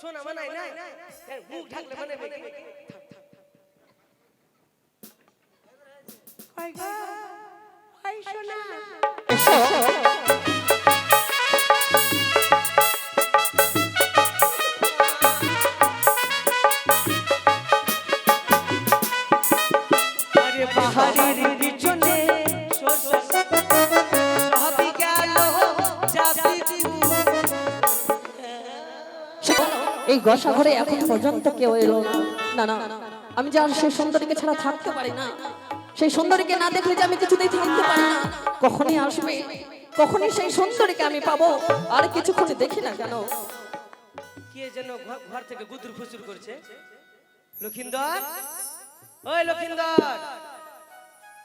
সোনা মানাই নাই মুখ ঢাকলে সোনা আরে পাহাড়ের এই গসা ঘরে এখন পর্যন্ত কেউ এলো না। না আমি যে আর সেই সুন্দরীকে ছাড়া থাকতে পারি না সেই সুন্দরীকে না দেখলে যে আমি কিছুতেই থাকতে পারি না। কখনই আসবে কখনই সেই সুন্দরীকে আমি পাবো আর কিছুক্ষণ দেখি না কেন। কে যেন ঘর- থেকে গুদুর ফুসুর করছে? লক্ষিন্দর? ওই লক্ষিন্দর!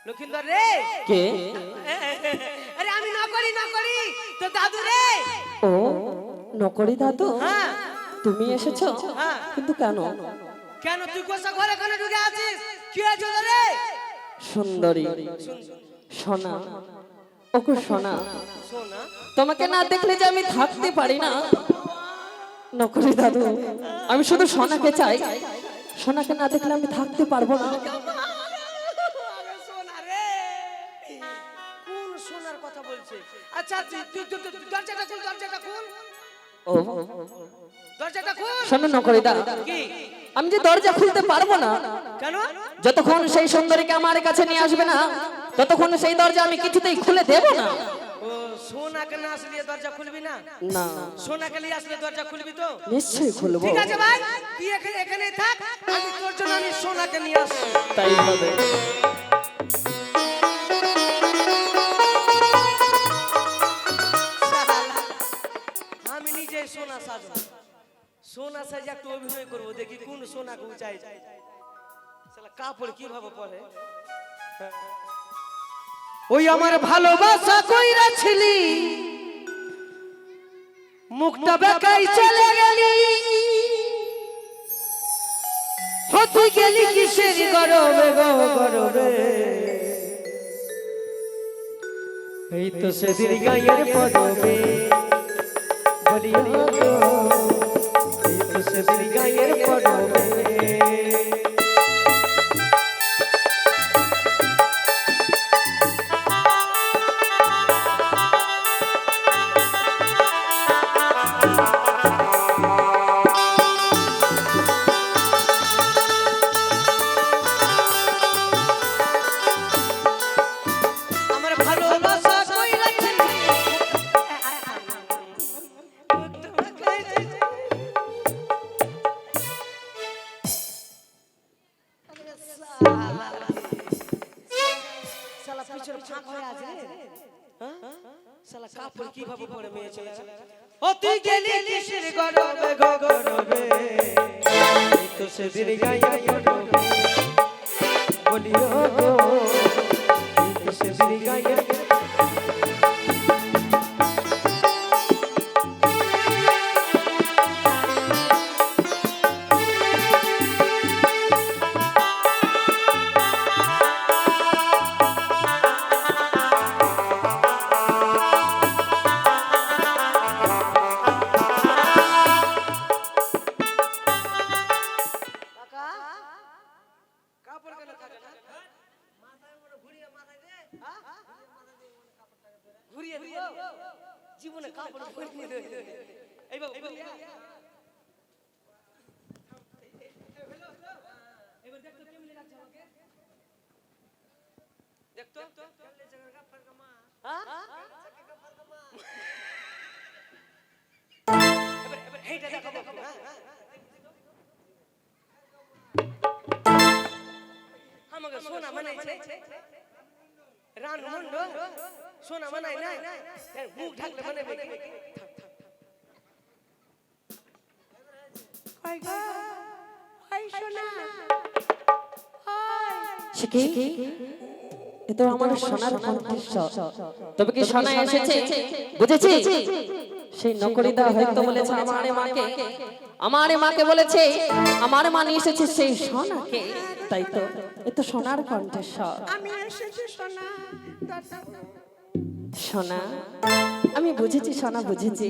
লক্ষিন্দর রে! কে? আরে আমি না করি না করি তো দাদু রে! ও নকরি দাদু? হ্যাঁ। তুমি এসেছ। কিন্তু কেন? কেন তুই কোসা ঘরে কেন ঢুকে আছিস? কি হয়েছে রে সুন্দরী। সোনা। ওকে সোনা। সোনা? তোমাকে না দেখলে যে আমি থাকতে পারি না। নকরি দাদু। আমি শুধু সোনাকে চাই। সোনাকে না দেখলে আমি থাকতে পারব না। বলছে আচ্ছা তুই দরজাটা খুল দরজাটা খুল। ও। শোনো আমি যে দরজা খুলতে পারব না কেন? যতক্ষণ সেই সুন্দরীকে আমার কাছে নিয়ে আসবে না ততক্ষণ সেই দরজা আমি কিছুতেই খুলে দেব না। সোনাকে না আসলে দরজা খুলবি না? না। সোনাকে নিয়ে আসলে দরজা খুলবি তো? নিশ্চয়ই খুলবো। ঠিক আছে ভাই তুই এখানে এখানেই থাক আমি তোর জন্য আমি সোনাকে নিয়ে আসছি। তাই হবে। সোনা সাজে একটু অভিনয় করব, দেখি কোন সোনাকে উঁচাই কাপড় কীভাবে পরে? ওই আমার ভালোবাসা কইরা ছিলি, মুখটা বেকাই চলে গেলি। হতে গেলি কিসের গরবে গো গরবে এই তো সেদিন গায়ের পদবে বলিও গো এই তো সেদিন গায়ের পদবে শালা কাপড় কীভাবে পরে মেয়ে ছেলেরা? ও তুই গেলি কিসের গরবে গরবে তো সেদিন পড়বে বলিও তো সেদিন গায়ে এইটা দেখাবো হ্যাঁ আমাকে সোনা মানাইছে রান মন্ড সোনা মুখ ঢাকলে গো? কই সোনা? এ তো আমার সোনার কণ্ঠস্বর। তবে কি সোনা এসেছে? বুঝেছি সেই নকরিদা হয়তো বলেছে আমারে মাকে আমারে মাকে বলেছে আমার মা নিয়ে এসেছে সেই সোনাকে। তাই তো এ তো সোনার কণ্ঠস্বর। আমি এসেছি সোনা সোনা আমি বুঝেছি সোনা বুঝেছি।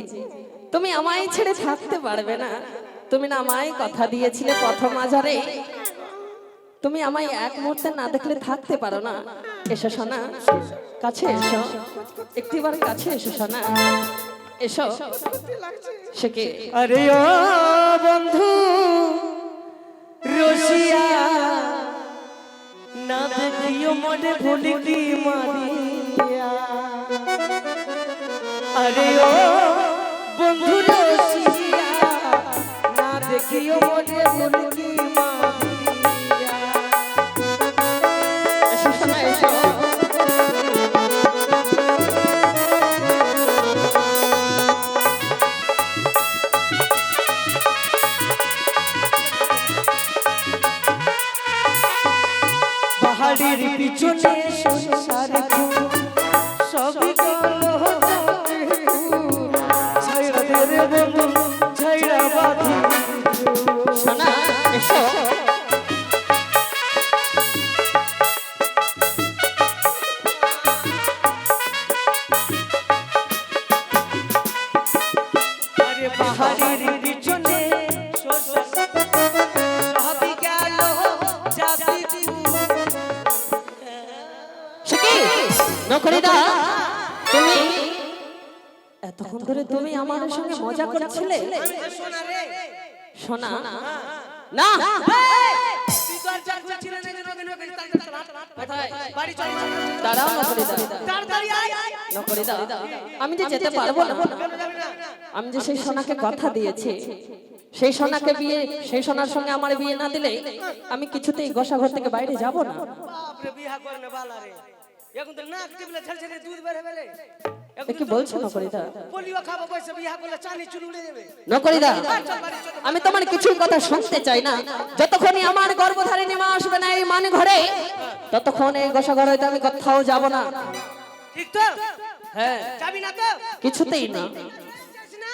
তুমি আমায় ছেড়ে থাকতে পারবে না। তুমি না আমায় কথা দিয়েছিলে প্রথম আজারে। তুমি আমায় এক মুহূর্তে না দেখলে থাকতে পারো না। এসো সোনা কাছে এসো। একটিবার কাছে এসো সোনা। এসো। সে কি? আরে ও বন্ধু রসিয়া না দেখিও মনে ভুলি ভুলিকি মারিয়া। আরে ও বন্ধু রসিয়া না দেখিও মনে ভুলিকি তুমি এতক্ষণ ধরে তুমি আমার সঙ্গে মজা করছিলে? শোনা রে। সোনা না। তুই তো আর যা খুঁজছিলে না যে নগে নগে বাড়ি চল। দাঁড়াও নকরিদা তাড়াতাড়ি আয়। নকরিদা আমি যে যেতে পারব না। আমি যে সেই সোনাকে কথা দিয়েছি সেই সোনাকে বিয়ে সেই সোনার সঙ্গে আমার বিয়ে না দিলে আমি কিছুতেই গোসাঘর থেকে বাইরে যাব না। না এখন তো নাক টিপলে ছেলে ছেলে দুধ কি বলছো নকরিদা পোলিও খাব বিয়া করলে চানি চুল উড়ে যাবে নকরিদা আমি তোমার কিছুই কথা শুনতে চাই না। যতক্ষণই আমার গর্ভধারিণী মা আসবে না এই মান ঘরে ততক্ষণ এই গোসা ঘর হইতে আমি কোথাও যাব না। ঠিক তো? হ্যাঁ। যাবি না তো? কিছুতেই না। না। না।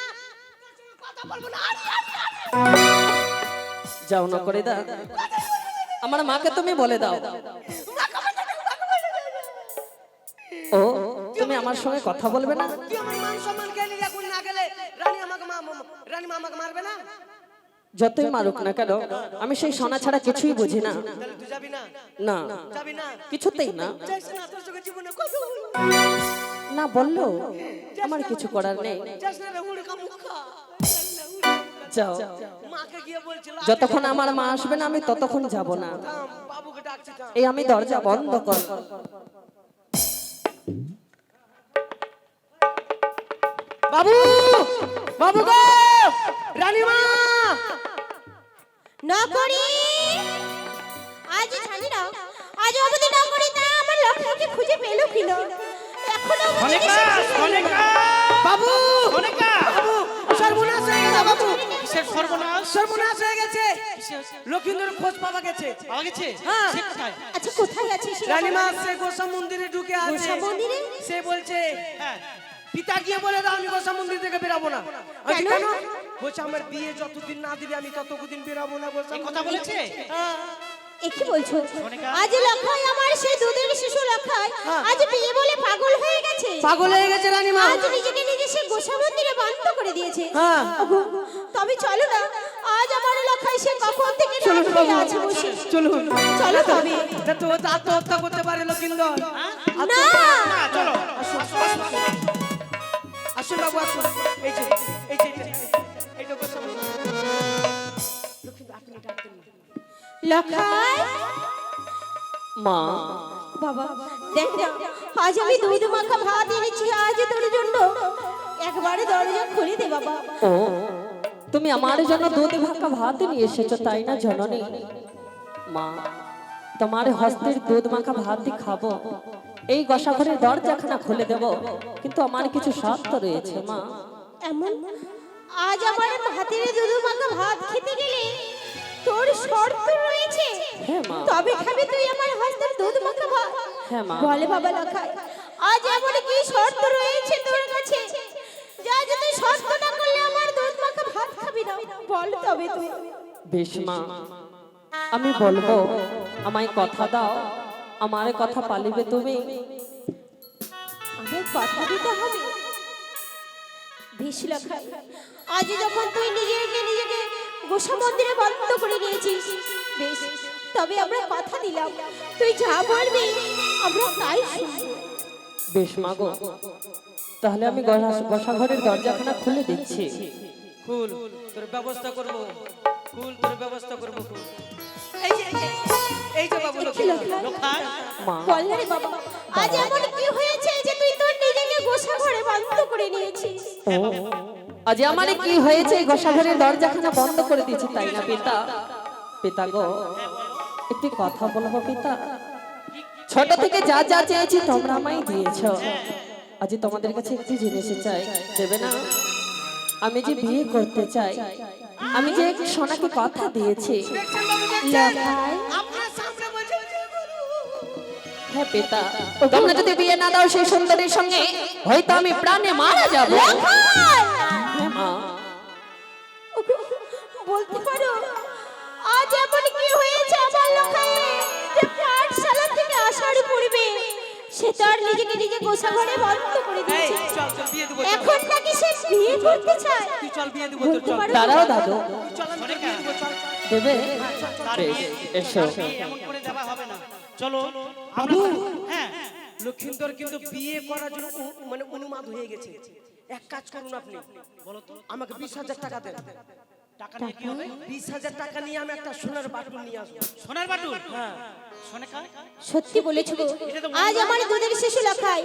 যাও না করে দা আমার মাকে তুমি বলে দাও। তুমি আমার সঙ্গে কথা বলবে না? তুই আমার মান সম্মান কে নিয়ে এখন না গেলে রানী আমাকে মা মা- রানী মা আমাকে মারবে না? যতই মারুক না কেন আমি সেই সোনা ছাড়া কিছুই বুঝি না। না? কিছুতেই না। না বলল আমার কিছু করার নেই। যাও। যতক্ষণ আমার মা আসবে না আমি ততক্ষণ যাব না। এই আমি দরজা বন্ধ কর। বাবু বাবু গো রানীমা। না করি আজ জানি না আজ অবধি না করি তা আমার লক্ষ্যকে খুঁজে পেল কিনা। এখনও বাবু বাবু সর্বনাশ হয়ে গেছে বাবু। কিসের সর্বনাশ? সর্বনাশ হয়ে গেছে। লক্ষিন্দর খোঁজ পাওয়া গেছে। পাওয়া গেছে? হ্যাঁ। সে কোথায়? আচ্ছা কোথায় আছে সে? রানীমা সে গোসা মন্দিরে ঢুকে আছে। গোসা মন্দিরে? সে বলছে হ্যাঁ। পিতা গিয়ে বলে দাও আমি গোসা মন্দির থেকে বেরাবো না। আমি কেন? বলছে আমার বিয়ে যতদিন না দিবে আমি ততদিন বেরাবো না গোসা কথা বলেছে? হ্যাঁ। কি বলছো? আজ লক্ষাই আমার সেই দুধের শিশু লক্ষাই হ্যাঁ। আজ বিয়ে বলে পাগল হয়ে গেছে। পাগল হয়ে গেছে রানীমা। আজ নিজেকে নিজে সে গোসা মন্দিরে বন্ধ করে দিয়েছে। হ্যাঁ। তবে চলো না আজ আমার লক্ষাই সে কখন থেকে হয়ে আছে বসে? চলুন। চলো তবে তো আত্মহত্যা করতে পারে লক্ষিন্দর না! না চলো। বাবু আসুন এই যে এই যে এই যে, এই যে গোসা মন্দির। লক্ষিন্দর আপনি ডাকতেন লক্ষাই মা। বাবা দেখ না আজ আমি দুধ মাখা ভাত এনেছি আজ তোর জন্য একবারে দরজা খুলে দে বাবা। ও তুমি আমার জন্য দুধ ভাকা ভাত নিয়ে এসেছ তাই না জননী? মা তোমার হস্তের দুধ মাখা ভাত খাব। এই গসা ঘরের দরজাখানা খুলে দেব কিন্তু আমার কিছু শর্ত রয়েছে মা। এমন? আজ আমার হাতের দুধ মাখা ভাত খেতে গেলে তোর শর্ত রয়েছে। হ্যাঁ মা। তবে খাবি তুই আমার হাতের দুধ মাখা ভাত। হ্যাঁ মা। বলে বাবা লখাই আজ এমন কি শর্ত রয়েছে তোর কাছে? যা যে তুই শর্ত না করলে আমার দুধ মাখা ভাত খাবি না। বল তবে তুই। বেশ মা আমি বলব আমায় কথা দাও। আমার কথা পালিবে তুমি? আমার কথা দিতে হবে। বেশ আজ যখন তুই নিজেকে নিজেকে গোসা মন্দিরে বন্ধ করে নিয়েছিস বেশ তবে আমরা কথা দিলাম। তুই যা বলবি আমরা তাই শুনব। বেশ মাগো তাহলে আমি গসা- গোসাঘরের দরজাখানা খুলে দিচ্ছি। খুল তোর ব্যবস্থা করব। খুল তোর ব্যবস্থা করব খুল। এই যে- এই যে- বাবু বাবা। আজ এমন কি হয়েছে যে তুই তোর নিজেকে গোসা ঘরে বন্ধ করে নিয়েছিস? আজ আমারে কি হয়েছে এই গোসাঘরের দরজাখানা বন্ধ করে দিয়েছি তাই না পিতা? পিতা গো একটি কথা বলব পিতা। ছোট থেকে যা যা চেয়েছি তোমরা আমায় দিয়েছ। আজ তোমাদের কাছে একটি জিনিস চাই দেবে না? আমি যে বিয়ে করতে চাই আমি যে সোনাকে কথা দিয়েছি পিতা তোমরা যদি বিয়ে না দাও সেই সুন্দরীর সঙ্গে হয়তো আমি প্রাণে মারা যাব বলতে পারো আজ এমন কি হয়েছে আমার লোকায় যে পাঠশালা থেকে আসার পূর্বে সে তার নিজেকে নিজে গোসা ঘরে বন্ধ করে দিয়েছে। চল চল বিয়ে দেবো চল। এখন নাকি সে বিয়ে করতে চায়। তুই চল বিয়ে দেবো তোর চল। দাঁড়াও দাদু। চল আমি বিয়ে দেবো চল। দেবে? এসো। এমন করে দেওয়া হবে না। চলো। আমরা হ্যাঁ। লক্ষিন্দর কিন্তু বিয়ে করার জন্য মানে অনুমাদ হয়ে গেছে। এক কাজ করুন আপনি। বলো তো। আমাকে বিশ হাজার টাকা দেন। টাকা নিয়ে কি হবে? বিশ হাজার টাকা নিয়ে আমি একটা সোনার বাটুল নিয়ে আসব। সোনার বাটুল? হ্যাঁ। সত্যি বলেছ গো। আজ আমার দুধের শিশু লেখায়।